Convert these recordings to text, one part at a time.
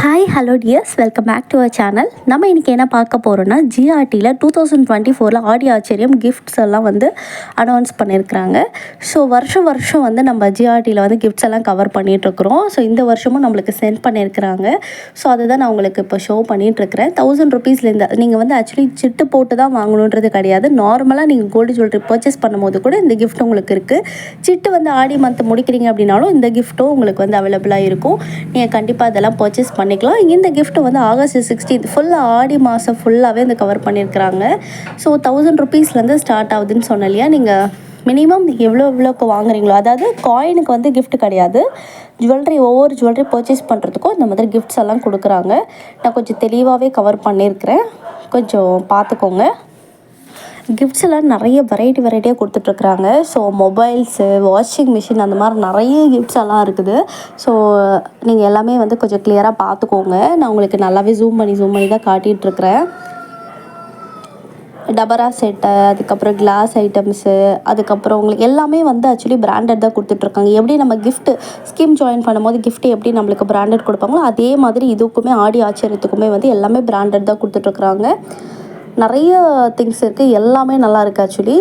Hi hello dears welcome back to our channel நம்ம இன்றைக்கி என்ன பார்க்க போகிறோன்னா ஜிஆர்டியில் டூ தௌசண்ட் டுவெண்ட்டி ஃபோரில் ஆடி ஆச்சரியம் கிஃப்ட்ஸ் எல்லாம் வந்து அனௌன்ஸ் பண்ணியிருக்கிறாங்க ஸோ வருஷம் வருஷம் வந்து நம்ம ஜிஆர்டியில் வந்து கிஃப்ட்ஸ் எல்லாம் கவர் பண்ணிகிட்ருக்குறோம் ஸோ இந்த வருஷமும் நம்மளுக்கு சென்ட் பண்ணியிருக்கிறாங்க ஸோ அதை தான் நான் உங்களுக்கு இப்போ ஷோ பண்ணிகிட்ருக்கிறேன் தௌசண்ட் ருபீஸ்லேருந்து நீங்கள் வந்து ஆக்சுவலி சிட்டு போட்டு தான் வாங்கணுன்றது கிடையாது. நார்மலாக நீங்கள் கோல்டு ஜுவல்லரி பர்ச்சேஸ் பண்ணும்போது கூட இந்த கிஃப்ட் உங்களுக்கு இருக்குது சிட்டு வந்து ஆடி மந்த் முடிக்கிறீங்க அப்படின்னாலும் இந்த கிஃப்ட்டும் உங்களுக்கு வந்து அவைலபிளாக இருக்கும். நீங்கள் கண்டிப்பாக அதெல்லாம் பர்ச்சேஸ் பண்ணி பண்ணிக்கலாம். இந்த கிஃப்ட்டு வந்து ஆகஸ்ட் சிக்ஸ்டீன்த் ஃபுல்லாக ஆடி மாதம் ஃபுல்லாகவே இந்த கவர் பண்ணியிருக்கிறாங்க ஸோ தௌசண்ட் ருபீஸ்லேருந்து ஸ்டார்ட் ஆகுதுன்னு சொன்ன இல்லையா நீங்கள் மினிமம் எவ்வளோ எவ்வளோக்கு வாங்குறீங்களோ அதாவது காயினுக்கு வந்து கிஃப்ட் கிடையாது. ஜுவல்லரி ஒவ்வொரு ஜுவல்லரி பர்ச்சேஸ் பண்ணுறதுக்கும் இந்த மாதிரி கிஃப்ட்ஸ் எல்லாம் கொடுக்குறாங்க. நான் கொஞ்சம் தெளிவாகவே கவர் பண்ணியிருக்கிறேன் கொஞ்சம் பார்த்துக்கோங்க. கிஃப்ட்ஸ் எல்லாம் நிறைய வெரைட்டி வெரைட்டியாக கொடுத்துட்ருக்குறாங்க. ஸோ மொபைல்ஸு வாஷிங் மிஷின் அந்த மாதிரி நிறைய கிஃப்ட்ஸ் எல்லாம் இருக்குது. ஸோ நீங்கள் எல்லாமே வந்து கொஞ்சம் கிளியராக பார்த்துக்கோங்க. நான் உங்களுக்கு நல்லாவே ஜூம் பண்ணி ஜூம் பண்ணி தான் காட்டிகிட்ருக்குறேன் டபரா செட்டு அதுக்கப்புறம் கிளாஸ் ஐட்டம்ஸு அதுக்கப்புறம் உங்களுக்கு எல்லாமே வந்து ஆக்சுவலி பிராண்டட் தான் கொடுத்துட்ருக்காங்க. எப்படி நம்ம கிஃப்ட்டு ஸ்கீம் ஜாயின் பண்ணும்போது கிஃப்ட்டு எப்படி நம்மளுக்கு பிராண்டட் கொடுப்பாங்களோ அதே மாதிரி இதுக்குமே ஆடி ஆச்சரியத்துக்குமே வந்து எல்லாமே பிராண்டட் தான் கொடுத்துட்ருக்குறாங்க. நிறைய திங்ஸ் இருக்குது எல்லாமே நல்லா இருக்குது ஆக்சுவலி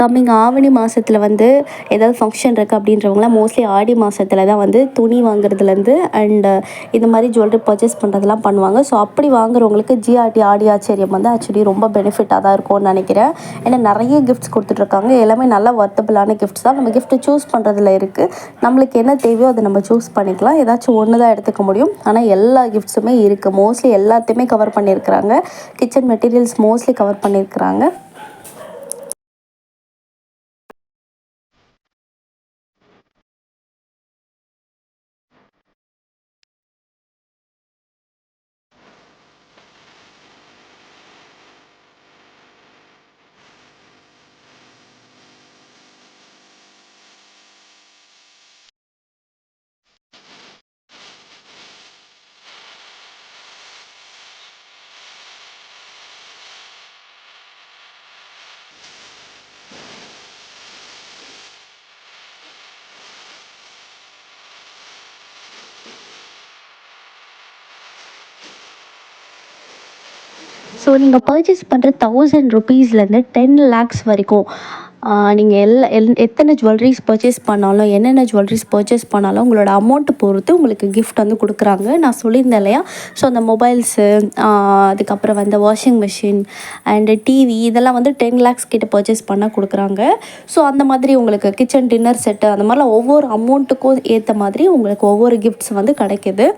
கம்மிங் ஆவணி மாதத்தில் வந்து ஏதாவது ஃபங்க்ஷன் இருக்குது அப்படின்றவங்களாம் மோஸ்ட்லி ஆடி மாதத்தில் தான் வந்து துணி வாங்குறதுலேருந்து அண்டு இந்த மாதிரி ஜுவல்லரி பர்ச்சேஸ் பண்ணுறதுலாம் பண்ணுவாங்க. ஸோ அப்படி வாங்குறவங்களுக்கு ஜிஆர்டி ஆடி ஆச்சரியம் வந்து ஆக்சுவலி ரொம்ப பெனிஃபிட்டாக தான் இருக்கும்னு நினைக்கிறேன். ஏன்னா நிறைய கிஃப்ட்ஸ் கொடுத்துட்ருக்காங்க. எல்லாமே நல்ல ஒர்த்தபிளான கிஃப்ட்ஸ் தான். நம்ம கிஃப்ட்டு சூஸ் பண்ணுறதுல இருக்குது நம்மளுக்கு என்ன தேவையோ அதை நம்ம சூஸ் பண்ணிக்கலாம். ஏதாச்சும் ஒன்று தான் எடுத்துக்க முடியும். ஆனால் எல்லா கிஃப்ட்ஸுமே இருக்குது மோஸ்ட்லி எல்லாத்தையுமே கவர் பண்ணியிருக்கிறாங்க. கிச்சன் மெட்டீரியல்ஸ் மோஸ்ட்லி கவர் பண்ணியிருக்கிறாங்க. ஸோ நீங்கள் பர்ச்சேஸ் பண்ணுற தௌசண்ட் ருபீஸ்லேருந்து டென் லேக்ஸ் வரைக்கும் நீங்கள் எல்லா எல் எத்தனை ஜுவல்லரிஸ் பர்ச்சேஸ் பண்ணாலும் என்னென்ன ஜுவல்லரிஸ் பர்ச்சேஸ் பண்ணாலும் உங்களோட அமௌண்ட்டை பொறுத்து உங்களுக்கு கிஃப்ட் வந்து கொடுக்குறாங்க. நான் சொல்லியிருந்தேன் இல்லையா? ஸோ அந்த மொபைல்ஸு அதுக்கப்புறம் வந்து வாஷிங் மிஷின் அண்டு டிவி இதெல்லாம் வந்து டென் லேக்ஸ் கிட்ட பர்ச்சேஸ் பண்ணால் கொடுக்குறாங்க. ஸோ அந்த மாதிரி உங்களுக்கு கிச்சன் டின்னர் செட்டு அந்த மாதிரிலாம் ஒவ்வொரு அமௌண்ட்டுக்கும் ஏற்ற மாதிரி உங்களுக்கு ஒவ்வொரு கிஃப்ட்ஸ் வந்து கிடைக்கிது.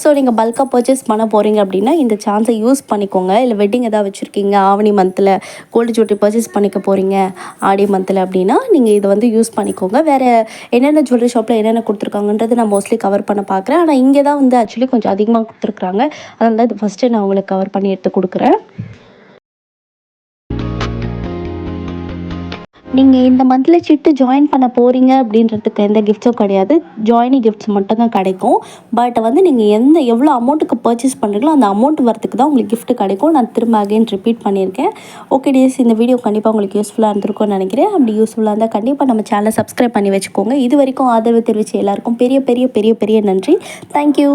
ஸோ நீங்கள் பல்காக பர்ச்சேஸ் பண்ண போகிறீங்க அப்படின்னா இந்த சான்ஸை யூஸ் பண்ணிக்கோங்க. இல்லை வெட்டிங் எதாவது வச்சுருக்கீங்க ஆவணி மந்தில் கோல்டு ஜுவல்லரி பர்ச்சேஸ் பண்ணிக்க போகிறீங்க ஆடி மந்தில் அப்படின்னா நீங்கள் இதை வந்து யூஸ் பண்ணிக்கோங்க. வேறு என்னென்ன ஜுவல்லரி ஷாப்பில் என்னென்ன கொடுத்துருக்காங்கன்றது நான் மோஸ்ட்லி கவர் பண்ண பார்க்குறேன் ஆனால் இங்கே தான் வந்து ஆக்சுவலி கொஞ்சம் அதிகமாக கொடுத்துருக்குறாங்க. அதனால தான் இது ஃபஸ்ட்டு நான் உங்களுக்கு கவர் பண்ணி எடுத்து கொடுக்குறேன். நீங்கள் இந்த மந்தில் சிட்டு ஜாயின் பண்ண போகிறீங்க அப்படின்றதுக்கு எந்த கிஃப்ட்ஸும் கிடையாது. ஜாயினி கிஃப்ட்ஸ் மட்டும் தான் கிடைக்கும். பட் வந்து நீங்கள் எந்த எவ்வளோ அமௌண்ட்டுக்கு பர்ச்சேஸ் பண்ணுறீங்களோ அந்த அமௌண்ட் வரத்துக்கு தான் உங்களுக்கு கிஃப்ட் கிடைக்கும். நான் திரும்ப அகைன் ரிப்பீட் பண்ணியிருக்கேன். ஓகே டேஸ் இந்த வீடியோ கண்டிப்பாக உங்களுக்கு யூஸ்ஃபுல்லாக இருந்திருக்கும்னு நினைக்கிறேன். அப்படி யூஸ்ஃபுல்லாக இருந்தால் கண்டிப்பாக நம்ம சேனலை சப்ஸ்கிரைப் பண்ணி வச்சுக்கோங்க. இது வரைக்கும் ஆதரவு தெரிவித்த எல்லாருக்கும் பெரிய பெரிய பெரிய பெரிய நன்றி. தேங்க்யூ